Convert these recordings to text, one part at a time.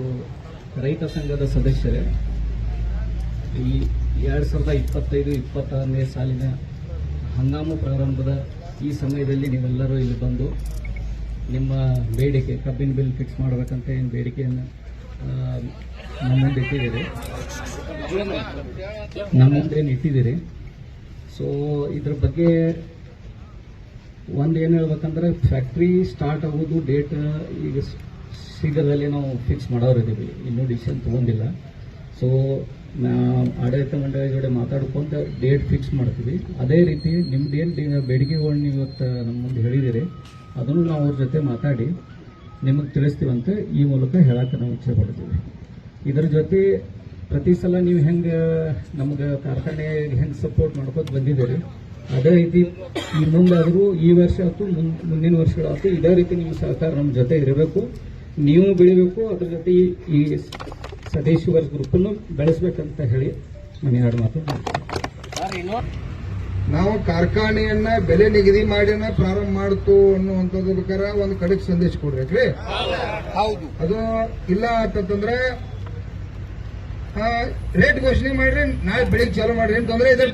ಮತ್ತು ರೈತ ಸಂಘದ ಸದಸ್ಯರೇ, ಈ ಎರಡು ಸಾವಿರದ ಇಪ್ಪತ್ತೈದು, ಇಪ್ಪತ್ತಾರನೇ ಸಾಲಿನ ಹಂಗಾಮು ಪ್ರಾರಂಭದ ಈ ಸಮಯದಲ್ಲಿ ನೀವೆಲ್ಲರೂ ಇಲ್ಲಿ ಬಂದು ನಿಮ್ಮ ಬೇಡಿಕೆ, ಕಬ್ಬಿನ ಬಿಲ್ ಫಿಕ್ಸ್ ಮಾಡಬೇಕಂತ ಏನು ಬೇಡಿಕೆಯನ್ನು ನಮ್ಮ ಮುಂದೆ ಇಟ್ಟಿದ್ದೀರಿ. ಇಟ್ಟಿದ್ದೀರಿ. ಸೊ ಇದ್ರ ಬಗ್ಗೆ ಒಂದು ಏನು ಹೇಳ್ಬೇಕಂದ್ರೆ ಫ್ಯಾಕ್ಟ್ರಿ ಸ್ಟಾರ್ಟ್ ಆಗೋದು ಡೇಟ್ ಈಗ ಶೀಘ್ರದಲ್ಲೇ ನಾವು ಫಿಕ್ಸ್ ಮಾಡೋರಿದ್ದೀವಿ. ಇನ್ನೂ ಡಿಸಿಷನ್ ತೊಗೊಂಡಿಲ್ಲ. ಸೊ ಆಡಳಿತ ಮಂಡಳಿ ಜೊತೆ ಮಾತಾಡ್ಕೊಂತ ಡೇಟ್ ಫಿಕ್ಸ್ ಮಾಡ್ತೀವಿ. ಅದೇ ರೀತಿ ನಿಮ್ದು ಏನು ಬೇಡಿಕೆಗಳನ್ನ ನೀವು ಇವತ್ತು ನಮ್ಮ ಮುಂದೆ ಹೇಳಿದ್ದೀರಿ, ಅದನ್ನು ನಾವು ಅವ್ರ ಜೊತೆ ಮಾತಾಡಿ ನಿಮಗೆ ತಿಳಿಸ್ತೀವಂತ ಈ ಮೂಲಕ ಹೇಳಕ್ಕೆ ನಾವು ಇಚ್ಛೆ ಪಡ್ತೀವಿ. ಇದರ ಜೊತೆ ಪ್ರತಿ ಸಲ ನೀವು ಹೆಂಗೆ, ನಮ್ಗೆ ಕಾರ್ಖಾನೆ ಹೆಂಗೆ ಸಪೋರ್ಟ್ ಮಾಡ್ಕೊತ ಬಂದಿದ್ದೀರಿ, ಅದೇ ರೀತಿ ಈ ಮುಂದಾದರೂ ಈ ವರ್ಷ ಆಯ್ತು ಮುಂದಿನ ವರ್ಷಗಳಾಯ್ತು, ಇದೇ ರೀತಿ ನಿಮ್ಮ ಸಹಕಾರ ನಮ್ಮ ಜೊತೆ ಇರಬೇಕು. ನೀವು ಬೆಳಿಬೇಕು ಅದ್ರ ಜೊತೆ ಈ- ಈ ಶುಗರ್ ಗ್ರೂಪನ್ನು ಬೆಳೆಸ್ಬೇಕಂತ ಹೇಳಿ ನಾನು ಎರಡು ಮಾತು. ನಾವು ಕಾರ್ಖಾನೆಯನ್ನ ಬೆಲೆ ನಿಗದಿ ಮಾಡಿನ ಪ್ರಾರಂಭ ಮಾಡ್ತು ಅನ್ನುವಂಥದ್ದು ಪ್ರಕಾರ ಒಂದು ಕಡೆಗೆ ಸಂದೇಶ ಕೊಡ್ಬೇಕ್ರಿ? ಹೌದು. ಅದು ಇಲ್ಲ ಅಂತಂದ್ರೆ ರೇಟ್ ಘೋಷಣೆ ಮಾಡ್ರಿ ನಾಳೆ ಬೆಳಿಗ್ಗೆ ಚಾಲೂ ಮಾಡ್ರಿ ಏನ್ ತೊಂದ್ರೆ ಇದೆ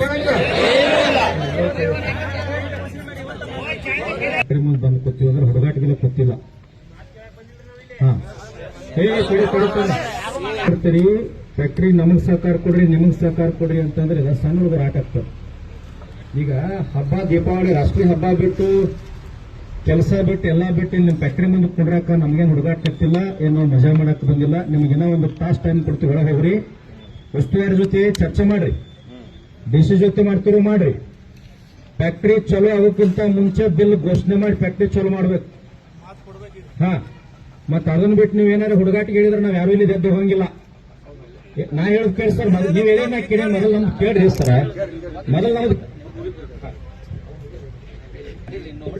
ಬಂದು ಕೂತೀವಿ ಅಂದ್ರೆ ಹೊರಗಾಟದಲ್ಲಿ ಕೊತ್ತಿಲ್ಲ ಕೊಡ್ತೀರಿ? ಫ್ಯಾಕ್ಟ್ರಿ ನಮಗ್ ಸಹಕಾರ ಕೊಡ್ರಿ, ನಿಮಗ್ ಸಹಕಾರ ಕೊಡ್ರಿ ಅಂತಂದ್ರೆ ಸಣ್ಣ ಹುಡುಗರು ಈಗ ಹಬ್ಬ ದೀಪಾವಳಿ, ರಾಷ್ಟ್ರೀಯ ಹಬ್ಬ ಬಿಟ್ಟು, ಕೆಲಸ ಬಿಟ್ಟು, ಎಲ್ಲ ಬಿಟ್ಟು ನಿಮ್ ನಿಮ್ಮ ಫ್ಯಾಕ್ಟ್ರಿ ಮುಂದೆ ಕುಡ್ರಾಕ ನಮ್ಗೇನು ಹುಡುಗಾಟ ಕತ್ತಿಲ್ಲ ಏನೋ ಮಜಾ ಮಾಡಕ್ ಬಂದಿಲ್ಲ ನಿಮ್ಗೇನೋ ಒಂದು ತಾಸ್ ಟೈಮ್ ಕೊಡ್ತೀವಿ ಒಳಗೆ ಹೋಗ್ರಿ. ಉಸ್ತುವಾರಿ ಜೊತೆ ಚರ್ಚೆ ಮಾಡ್ರಿ. ಡಿ ಸಿ ಜೊತೆ ಮಾಡ್ತಿರೋ ಮಾಡ್ರಿ. ಫ್ಯಾಕ್ಟ್ರಿ ಚಲೋ ಆಗೋಕ್ಕಿಂತ ಮುಂಚೆ ಬಿಲ್ ಘೋಷಣೆ ಮಾಡಿ ಫ್ಯಾಕ್ಟ್ರಿ ಚಲೋ ಮಾಡ್ಬೇಕು. ಹಾ. ಮತ್ತ ಅದನ್ನ ಬಿಟ್ಟು ನೀವು ಏನಾರ ಹುಡುಗಾಟಿಗೆ ಹೇಳಿದ್ರೆ ನಾವ್ ಯಾರು ಇಲ್ಲಿ ಎದ್ದು ಹೋಗಂಗಿಲ್ಲ. ನಾ ಹೇಳದ್ ಕೇಳಿ ಸರ್ ನೀವ್ ನಾ ಕೇಳಿ, ಮೊದಲು ನಮ್ಗೆ ಕೇಳ್ರಿ ಸರ್. ಮೊದಲು ನಮ್ದು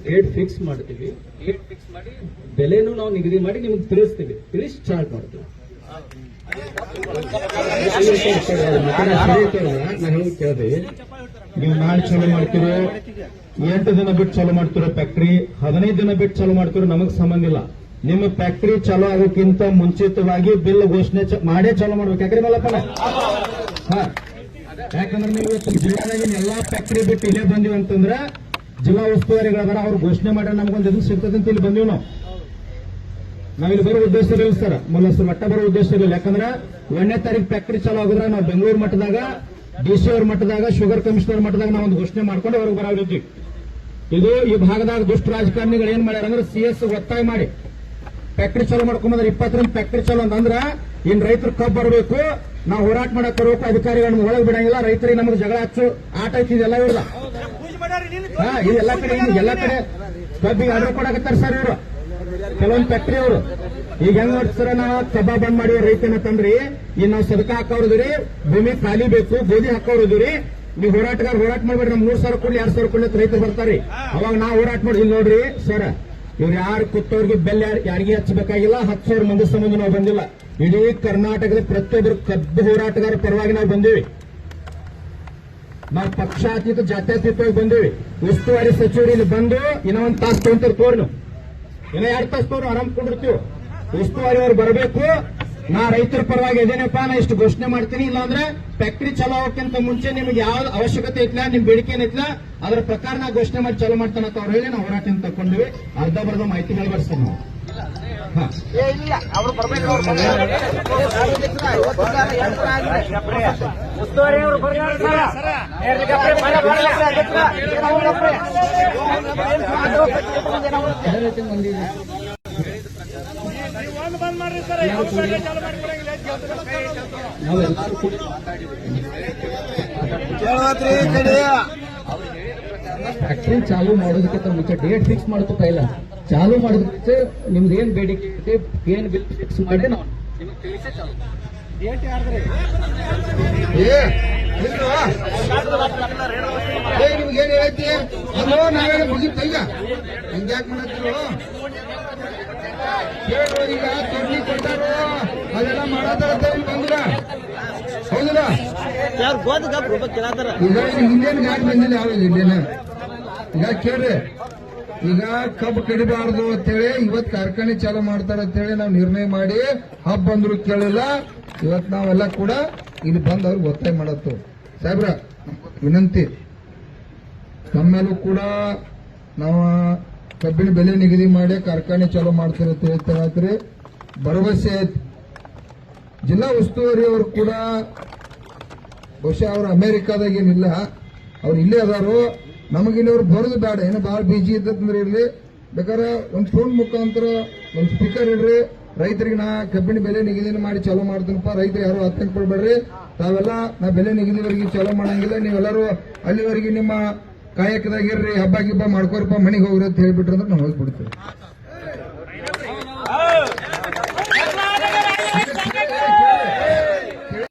ಡೇಟ್ ಫಿಕ್ಸ್ ಮಾಡ್ತೀವಿ. ಡೇಟ್ ಬೆಲೆನೂ ನಾವು ನಿಗದಿ ಮಾಡಿ ನಿಮ್ಗೆ ತಿಳಿಸ್ತೀವಿ. ತಿಳಿಸಿ ಸ್ಟಾರ್ಟ್ ಮಾಡ್ತೀವಿ. ಕೇಳ್ರಿ ನೀವು ನಾಳೆ ಚಾಲೂ ಮಾಡ್ತೀರೋ, ಎಂಟು ದಿನ ಬಿಟ್ಟು ಚಾಲೂ ಮಾಡ್ತಿರೋ ಫ್ಯಾಕ್ಟ್ರಿ ಹದಿನೈದು ದಿನ ಬಿಟ್ಟು ಚಾಲೂ ಮಾಡ್ತಿರೋ ನಮಗ್ ಸಂಬಂಧ ಇಲ್ಲ. ನಿಮ್ಮ ಫ್ಯಾಕ್ಟ್ರಿ ಚಾಲೂ ಆಗೋಕ್ಕಿಂತ ಮುಂಚಿತವಾಗಿ ಬಿಲ್ ಘೋಷಣೆ ಮಾಡೇ ಚಾಲೂ ಮಾಡ್ಬೇಕು. ಯಾಕ್ರಿ ಮಲ್ಲಪ್ಪನ ಹಾ. ಯಾಕಂದ್ರೆ ನೀವು ಇವತ್ತು ಜಿಲ್ಲಾದಾಗಿನ ಎಲ್ಲಾ ಫ್ಯಾಕ್ಟರಿ ಬಿಟ್ಟು ಇಲ್ಲೇ ಬಂದಿವಿ ಅಂತಂದ್ರೆ ಜಿಲ್ಲಾ ಉಸ್ತುವಾರಿಗಳದಾರ ಅವ್ರು ಘೋಷಣೆ ಮಾಡ್ರೆ ನಮ್ಗೊಂದು ಎದುರು ಸಿಗ್ತದೆ ಅಂತ ಇಲ್ಲಿ ಬಂದಿವಿ ನಾವು. ನಾವಿಲ್ಲಿ ಬರೋ ಉದ್ದೇಶ ಇಲ್ಲ ಸರ್. ಮೊದಲ ಮಟ್ಟ ಬರೋ ಉದ್ದೇಶ ಇಲ್ಲ ಯಾಕಂದ್ರೆ ಒಂದನೇ ತಾರೀಕು ಫ್ಯಾಕ್ಟ್ರಿ ಚಾಲೂ ಆಗಿದ್ರೆ ನಾವು ಬೆಂಗಳೂರು ಮಟ್ಟದಾಗ ಡಿ ಅವ್ರ ಮಟ್ಟದಾಗ ಶುಗರ್ ಕಮಿಷನರ್ ಮಟ್ಟದಾಗ ನಾವು ಒಂದು ಘೋಷಣೆ ಮಾಡ್ಕೊಂಡು ಅವ್ರಿಗೆ ಬರೋದಿದ್ವಿ ಇದು ಈ ಭಾಗದಾಗ ದುಷ್ಟ ರಾಜಕಾರಣಿಗಳು ಏನ್ ಮಾಡ್ಯಾರ ಅಂದ್ರೆ ಸಿ ಎಸ್ ಒತ್ತಾಯ ಮಾಡಿ. ಫ್ಯಾಕ್ಟ್ರಿ ಚಾಲು ಮಾಡ್ಕೊಂಬಂದ್ರೆ ಇಪ್ಪತ್ತರಿಂದ ಫ್ಯಾಕ್ಟ್ರಿ ಚಾಲು ಅಂತಂದ್ರ, ಇನ್ ರೈತರು ಕಬ್ಬು ಬರಬೇಕು, ನಾವು ಹೋರಾಟ ಮಾಡಕ್ ಬರಬೇಕು ಅಧಿಕಾರಿಗಳನ್ನ ಒಳಗೆ ಬಿಡಂಗಿಲ್ಲ, ರೈತರಿಗೆ ನಮಗೆ ಜಗಳ ಹಚ್ಚು, ಆಟ ಐತಿ ಇದೆಲ್ಲ ಇವ್ರಲ್ಲ ಹಾ ಕಡೆ ಎಲ್ಲ ಕಡೆ ಕಬ್ಬಿಗೆ ಆರ್ಡರ್ ಕೊಡಕತ್ತಾರ ಸರ್ ಇವರು. ಕೆಲವೊಂದು ಫ್ಯಾಕ್ಟ್ರಿ ಅವರು. ಈಗ ಹೆಂಗ್ ನೋಡ್ತಾರ ನಾವು ಕಬ್ಬ ಬಂದ್ ಮಾಡಿ ರೈತನ ತಂದ್ರಿ ಈಗ ನಾವು ಸದಕ ಹಾಕೋರಿದ್ರಿ ಭೂಮಿ ಖಾಲಿ ಬೇಕು, ಗೋಧಿ ಹಾಕೋರಿದ್ರಿ ನೀವು ಹೋರಾಟಗಾರ ಹೋರಾಟ ಮಾಡ್ಬೇಡ್ರಿ ನಮ್ ಮೂರ್ ಸಾವಿರ ಕೊಡ್ಲಿ, ಎರಡ್ ಸಾವಿರ ಕೊಡ್ಲಿ ರೈತರು ರೀ ಅವಾಗ ನಾವು ಹೋರಾಟ ಮಾಡಿದ್ವಿ ನೋಡ್ರಿ ಸರ್. ಇವ್ರು ಯಾರು ಕೂತವ್ರಿಗೆ ಬೆಲ್ಲ ಯಾರ್- ಯಾರಿಗೆ ಹಚ್ಚಬೇಕಾಗಿಲ್ಲ? ಹತ್ತು ಸಾವಿರ ಮಂದಿ ಸಂಬಂಧ ನಾವು ಬಂದಿಲ್ಲ. ಇಡೀ ಕರ್ನಾಟಕದ ಪ್ರತಿಯೊಬ್ಬರು ಕಬ್ಬು ಹೋರಾಟಗಾರ ಪರವಾಗಿ ನಾವು ಬಂದೀವಿ. ನಾವು ಪಕ್ಷಾತೀತ, ಜಾತ್ಯತೀತವಾಗಿ ಬಂದೇವಿ. ಉಸ್ತುವಾರಿ ಸಚಿವರು ಇಲ್ಲಿ ಬಂದು ಇನ್ನೊಂದು ತಾಸು ತಗೊಂತಾರೆ ತೋರಿ ಇನ್ನೂ ಎರಡು ತಾಸು ತೋರು ಆರಾಮ್ ಕೊಂಡಿರ್ತೀವಿ ಉಸ್ತುವಾರಿ ಅವ್ರು ಬರಬೇಕು. ನಾ ರೈತರ ಪರವಾಗಿ ಇದೇನಪ್ಪ ನಾ ಇಷ್ಟು ಘೋಷಣೆ ಮಾಡ್ತೀನಿ ಇಲ್ಲಾಂದ್ರೆ ಫ್ಯಾಕ್ಟ್ರಿ ಚಲೋ ಆಗೋಕ್ಕಿಂತ ಮುಂಚೆ ನಿಮ್ಗೆ ಯಾವ ಅವಶ್ಯಕತೆ ಐತ್ಲ ನಿಮ್ ಬೇಡಿಕೆ ಏನೈತ್ಲ ಅದ್ರ ಪ್ರಕಾರ ನಾ ಘೋಷಣೆ ಮಾಡಿ ಚಲೋ ಮಾಡ್ತಾನೆ ಅಂತ ಅವ್ರು ಹೇಳಿ ನಾವು ಹೋರಾಟ ತಗೊಂಡಿವಿ ಅರ್ಧ ಬರ್ಧ ಮಾಹಿತಿ ಹೇಳ್ಬರ್ಸ್ತೀವಿ ನಾವು. ಮಂದಿ ನಾವೆಲ್ಲರೂ ಕೂಡಿ ಫ್ಯಾಕ್ಟ್ರಿ ಚಾಲು ಮಾಡೋದಕ್ಕಿಂತ ಮುಂಚೆ ಡೇಟ್ ಫಿಕ್ಸ್ ಮಾಡ್ಕೋತಾ ಇಲ್ಲ. ಚಾಲು ಮಾಡೋದಕ್ಕೆ ನಿಮ್ದು ಏನ್ ಬೇಡಿಕೆ ಐತೆ ಏನ್ ಬಿಲ್ ಫಿಕ್ಸ್ ಮಾಡಿ ನಾವು. ನಿಮಗೆ ತಿಳಿಸೇ ಚಾಲು. ನಿಮ್ಗೆ ಏನ್ ಹೇಳೈತಿ? ಅಲ್ಲೋ ನಾವೇನ ಮುಗಿತ ಈಗ ಹಿಂಗ್ಯಾಕ್ ಮಾಡತ್ತಿರೋ ಈಗ ಅದೆಲ್ಲ ಮಾಡತ್ತಾರ ಬಂದಿರ? ಹೌದಿಲ್ಲ? ಯಾರು ಗೋದ ಗಪ್ ರೂಪಾಯಿ ಕೇಳತ್ತಾರ ಈಗ ಹಿಂದೇನು ಗಾಡಿ ಬಂದಿಲ್ಲ ಯಾವ ಇಲ್ಲೇನ ಈಗ ಕೇಳ್ರಿ. ಈಗ ಕಬ್ಬು ಕಡಿಬಾರ್ದು ಅಂತೇಳಿ ಇವತ್ ಕಾರ್ಖಾನೆ ಚಾಲೂ ಮಾಡ್ತಾರೆ ಅಂತೇಳಿ ನಾವು ನಿರ್ಣಯ ಮಾಡಿ ಹಬ್ಬ ಬಂದ್ರು ಕೇಳಿಲ್ಲ. ಇವತ್ ನಾವೆಲ್ಲ ಕೂಡ ಇಲ್ಲಿ ಬಂದು ಅವ್ರಿಗೆ ಒತ್ತಾಯ ಮಾಡತ್ತು ಸಾಹೇಬ್ರ ವಿನಂತಿ. ತಮ್ಮೇಲೂ ಕೂಡ ನಾವು ಕಬ್ಬಿನ ಬೆಲೆ ನಿಗದಿ ಮಾಡಿ ಕಾರ್ಖಾನೆ ಚಾಲೂ ಮಾಡ್ತಿರತ್ತೆ ಹೇಳ್ತೀರಿ ಭರವಸೆ ಜಿಲ್ಲಾ ಉಸ್ತುವಾರಿ ಅವರು ಕೂಡ ಬಹುಶಃ ಅವರು ಅಮೇರಿಕಾದಾಗ ಏನಿಲ್ಲ, ಅವ್ರು ಇಲ್ಲೇ ಅದಾರು. ನಮಗಿಲ್ಲಿ ಅವ್ರು ಬರೋದು ಬೇಡ, ಏನೋ ಭಾಳ ಬಿಜಿ ಇದ್ದಂದ್ರೆ ಇರಲಿ. ಬೇಕಾದ್ರೆ ಒಂದು ಫೋನ್ ಮುಖಾಂತರ ಒಂದು ಸ್ಪೀಕರ್ ಇಡ್ರಿ. ರೈತರಿಗೆ ನಾ ಕಬ್ಬಿಣ ಬೆಲೆ ನಿಗದಿನ ಮಾಡಿ ಚಾಲೂ ಮಾಡ್ತೀನಪ್ಪ, ರೈತರು ಯಾರು ಆತಂಕ ಪಡ್ಬೇಡ್ರಿ. ತಾವೆಲ್ಲ ನಾ ಬೆಲೆ ನಿಗದಿವರೆಗೆ ಚಾಲೂ ಮಾಡಂಗಿಲ್ಲ, ನೀವೆಲ್ಲರೂ ಅಲ್ಲಿವರೆಗೆ ನಿಮ್ಮ ಕಾಯಕದಾಗಿರ್ರಿ ಹಬ್ಬ ಗಿಬ್ಬ ಮಾಡ್ಕೋರಪ್ಪ, ಮನೆಗೆ ಹೋಗ್ರಿ ಅಂತ ಹೇಳ್ಬಿಟ್ರಂದ್ರೆ ನಾವು ಹೋಗ್ಬಿಡ್ತೀವಿ